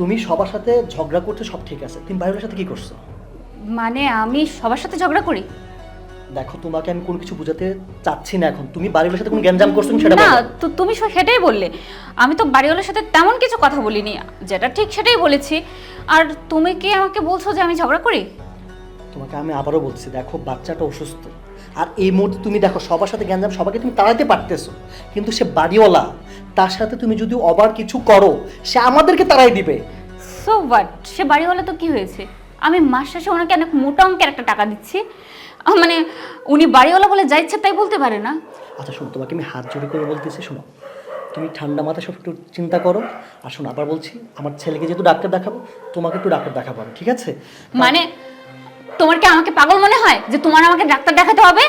তুমি সবার সাথে ঝগড়া করতে সব ঠিক আছে। তুমি বাড়িওয়ালার সাথে কি করছ? মানে আমি সবার সাথে ঝগড়া করি? দেখো তোমাকে আমি কোনো কিছু বোঝাতে চাচ্ছি না এখন। তুমি বাড়িওয়ালার সাথে কোনো গ্যাঞ্জাম করছ সেটা না তো তুমি সেটাই বললে। আমি তো বাড়িওয়ালার সাথে তেমন কিছু কথা বলিনি। যেটা ঠিক সেটাই বলেছি। আর তুমি কি আমাকে বলছো যে আমি ঝগড়া করি? তোমাকে আমি আবারও বলছি দেখো বাচ্চাটা অসুস্থ। আর এই মুহূর্তে তুমি দেখো সবার সাথে গ্যাঞ্জাম সবাইকে তুমি তাড়াতে পারতেছো। কিন্তু সে বাড়িওয়ালা তার সাথে তুমি যদি অবার কিছু করো সে আমাদেরকে তাড়াই দিবে। সো হোয়াট সে বাড়িওয়ালা তো কি হয়েছে? আমি মাস শেষে ওনাকে অনেক মোটা অঙ্কের একটা টাকা দিচ্ছি। আহ, মানে উনি বাড়িওয়ালা বলে যা ইচ্ছে তাই বলতে পারে না। আচ্ছা শোনো তোমাকে আমি হাত জোড়ে করে বলতেছি শোনো। তুমি ঠান্ডা মাথায় সব একটু চিন্তা করো। আর শোনো আবার বলছি আমার ছেলেকে যেহেতু ডাক্তার দেখাবো তোমাকে একটু ডাক্তার দেখাবো আমি, ঠিক আছে? মানে তোমার কি আমাকে পাগল মনে হয় যে তোমার আমাকে ডাক্তার দেখাতে হবে?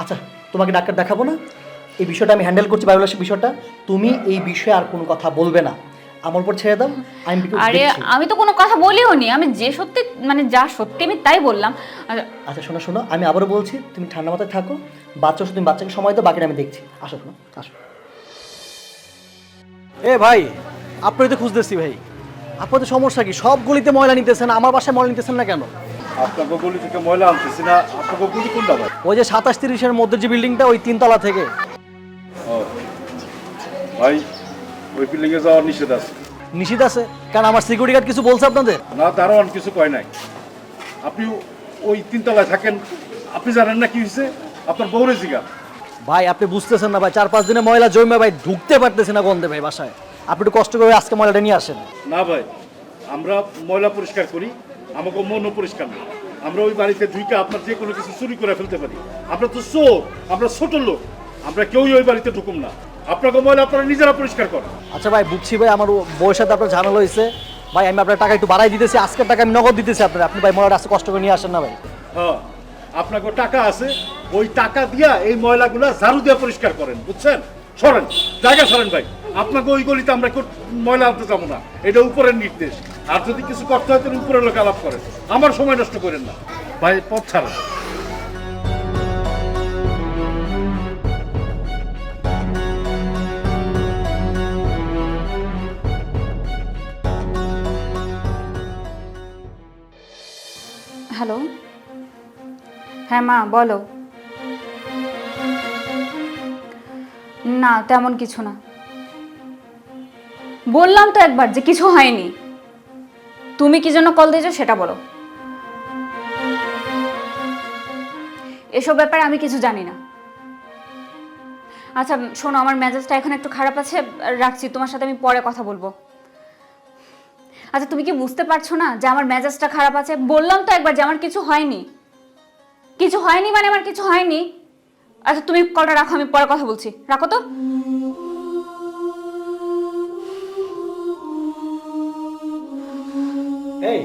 আচ্ছা তোমাকে ডাক্তার দেখাবো না? এই বিষয়টা আমি হ্যান্ডেল করছি বায়োলজি বিষয়টা। তুমি এই বিষয়ে আর কোনো কথা বলবে না। আমার উপর ছেড়ে দাও আমি আরে আমি তো কোনো কথা বলিও নি। আমি যে সত্যি মানে যা সত্যি আমি তাই বললাম। আচ্ছা শোনো শোনো আমি আবারও বলছি তুমি ঠান্ডা মাথায় থাকো বাচ্চা তুমি বাচ্চাকে সময় দাও বাকিটা আমি দেখছি। আসো শোনো আসো। এ ভাই আপনি তো খুঁজতেছি ভাই। আপনাদের সমস্যা কি? সব গলিতে ময়লা নিতেছেন আমার বাসায় ময়লা নিতেছেন না কেন? আপনাকে গলি থেকে ময়লা আনতেছি না আপনাকে গলি কোনটা ভাই? ওই যে সাতাশ তিরিশের মধ্যে যে বিল্ডিংটা ওই তিনতলা থেকে। ভাই ওই বিল্ডিং এ যাওয়ার নিষেধ আছে। নিষিদ্ধ আছে? কারণ আমার সিকিউরিটি গার্ড কিছু বলছে আপনাদের? না তারও অনেক কিছু কয় নাই। আপনি ওই তিনতলায় থাকেন আপনি জানেন না কি হয়েছে? আপনার বউরে জিগা ভাই আপনি বুঝতেছেন না ভাই চার পাঁচ দিনে ময়লা জমে ভাই ঢুকতে পারতেছি না গন্ধে ভাই বাসায়। আপনি একটু কষ্ট করে আজকে ময়লাটা নিয়ে আসেন। না ভাই আমরা ময়লা পরিষ্কার করি আমাকে মনও পরিষ্কার না। আমরা ওই বাড়িতে ঢুকে আপনার যে কোনো কিছু চুরি করে ফেলতে পারি। আমরা তো চোর আমরা ছোট লোক আমরা কেউই ওই বাড়িতে ঢুকুম না। আপনাকে ময়লা আপনারা নিজেরা পরিষ্কার করেন। আচ্ছা ভাই বুঝছি ভাই আমার বউয়ের সাথে আপনার ঝামেলা হয়েছে। ভাই আমি আপনার টাকা একটু বাড়াই দিতেছি আজকের টাকা আমি নগদ দিতেছি আপনার। আপনি ভাই ময়লাটা কষ্ট করে নিয়ে আসেন না ভাই। হ্যাঁ আপনাকে টাকা আছে ওই টাকা দিয়া এই ময়লাগুলো ঝাড়ু দিয়ে পরিষ্কার করেন বুঝছেন? সরেন জায়গা সরেন ভাই। আপনাকে ওই গলিতে আমরা ময়লা আনতে যাব না। এটা উপরের নির্দেশ। আর যদি কিছু করতে হয় তাহলে উপরের লোক আলাপ করেন আমার সময় নষ্ট করেন না। ভাই পথ ছাড়েন। হ্যালো। হ্যাঁ মা, বলো। না, তেমন কিছু না। বললাম তো একবার যে কিছু হয়নি। তুমি কি জন্য কল দিয়েছ সেটা বলো। এসব ব্যাপারে আমি কিছু জানি না। আচ্ছা শোনো, আমার মেজাজটা এখন একটু খারাপ আছে। রাখছি, তোমার সাথে আমি পরে কথা বলব। আচ্ছা তুমি কি বুঝতে পারছ না যে আমার মেজাজটা খারাপ আছে? বললাম তো একবার যে আমার কিছু হয়নি। কিছু হয়নি মানে আমার কিছু হয়নি। আচ্ছা তুমি কলটা রাখো, আমি পরে কথা বলছি। রাখো তো। এই,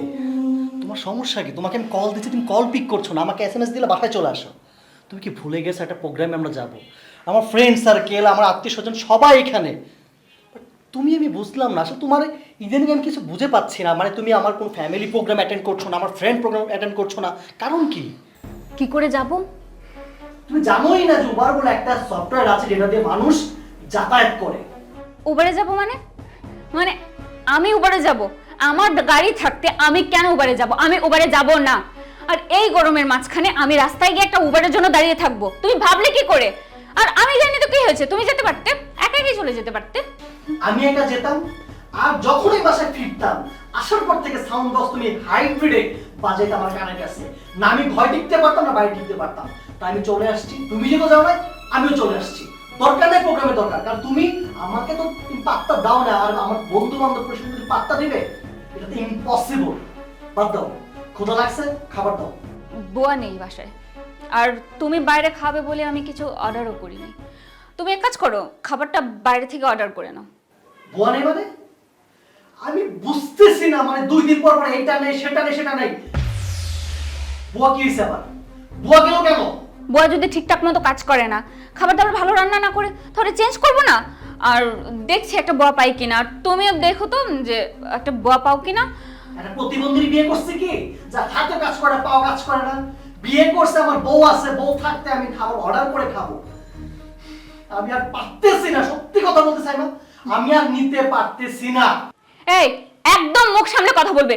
তোমার সমস্যা কি? তোমাকে আমি কল দিচ্ছি, তুমি কল পিক করছ না। আমাকে এস এম এস দিলে বাসায় চলে আসো। তুমি কি ভুলে গেছো একটা প্রোগ্রামে আমরা যাব? আমার ফ্রেন্ড সার্কেল আমার আত্মীয় স্বজন সবাই এখানে। তুমি আমি বুঝলাম না। আসলে তোমার ইদানিং আমি কিছু বুঝে পাচ্ছি না। মানে তুমি আমার কোনো ফ্যামিলি প্রোগ্রাম অ্যাটেন্ড করছ না আমার ফ্রেন্ড প্রোগ্রাম অ্যাটেন্ড করছ না। কারণ কি? কি করে যাব? তুমি জানোই না যে উবার বলে একটা সফটওয়্যার আছে যেটা দিয়ে মানুষ যাতায়াত করে। উবারে যাব মানে? মানে আমি উবারে যাব। আমার গাড়ি থাকতে আমি কেন উবারে যাব? আমি উবারে যাব না। আর এই গরমের মাঝখানে আমি রাস্তায় গিয়ে একটা উবারের জন্য দাঁড়িয়ে থাকব। তুমি ভাবলে কি করে? আর আমি জানি তো কি হয়েছে। তুমি যেতে পারতে? একাই চলে যেতে পারতে। আমি একা যেতাম আর যখনই বাসায় ফিরতাম আসার পর থেকে সাউন্ড বক্স তুমি হাইব্রিডে বাজাইতে আমার কানের কাছে। না আমি ভয় টিকতে পারতাম না বাইরে টিকতে পারতাম। তাই আমি চলে আসছি। তুমি যেহেতু যাও না আমিও চলে আসছি। দরকার নেই প্রোগ্রামে দরকার কারণ তুমি আমাকে তো পাত্তা দাও না আর আমার বন্ধু বান্ধব প্রশ্ন তুমি পাত্তা দিবে? এটা তো ইম্পসিবল বাদ দাও। ক্ষুধা লাগছে খাবার দাও। বোয়া নেই বাসায়। আর তুমি বাইরে খাবে বলে আমি কিছু অর্ডারও করিনি। তুমি এক কাজ করো খাবারটা বাইরে থেকে অর্ডার করে নাও। বুয়া নেই মানে? আমি বুঝতেছি না মানে দুই দিন পর পর এটা নেই সেটা নেই সেটা নেই। বুয়া কি হয়েছে আবার? বুয়া গেল কেন? বুয়া যদি ঠিকঠাক মতো কাজ করে না খাবার দাবার ভালো রান্না না করে তাহলে চেঞ্জ করব না? আর দেখছি একটা বুয়া পাই কিনা আর তুমিও দেখো তো যে একটা বুয়া পাও কিনা। একটা প্রতিবন্ধী বিয়ে করছে কি? যা হাতে কাজ করে পাও কাজ করে না। বিয়ে করছে আমার বউ আছে বউ থাকতে আমি খাবার অর্ডার করে খাব। আমি আর পারতেছি না, সত্যি কথা বলতে চাই না আমি আর নিতে পারতেছি না। এই, একদম মুখ সামনে কথা বলবে।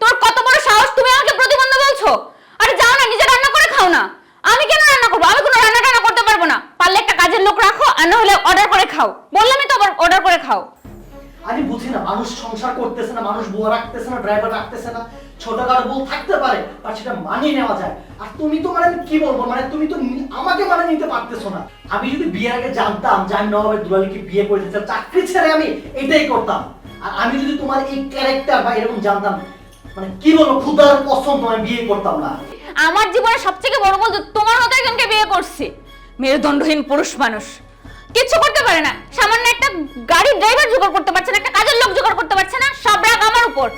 তোর কত বড় সাহস, তুমি আমাকে প্রতিবন্ধ বলছো? আরে যাও না, নিজে রান্না করে খাও না। আমি কেন রান্না করব? আমি কোনো রান্না টান্না করতে পারব না। পারলে একটা কাজের লোক রাখো, আর না হলে অর্ডার করে খাও। বললামই তো আবার অর্ডার করে খাও। আমি বুঝি না, মানুষ সংসার করতেছে না, মানুষ বুয়া রাখতেছে না ড্রাইভার রাখতেছে না, ছোটখাটো বউ থাকতে পারে আর সেটা মানিয়ে নেওয়া যায়। আর তুমি তো মানে কি বলব মানে তুমি তো আমাকে মানে নিতে পারতেছো না। আমি যদি বিয়ের আগে জানতাম যে আমি নবাবের দুলালিকে বিয়ে করে চাকরি ছেড়ে আমি এটাই করতাম। আর আমি যদি তোমার এই ক্যারেক্টার বা এরকম জানতাম মানে কি বলব খুদার পছন্দ আমি বিয়ে করতাম না। আমার জীবনে সবথেকে বড় বলতো তোমার মতো একজনকে বিয়ে করছি। মেরুদণ্ডহীন পুরুষ মানুষ। কিচ্ছু করতে পারে না। সামান্য একটা গাড়ির ড্রাইভার জোগাড় করতে পারছে না, একটা কাজের লোক জোগাড় করতে পারছে না, সব রাগ আমার উপর।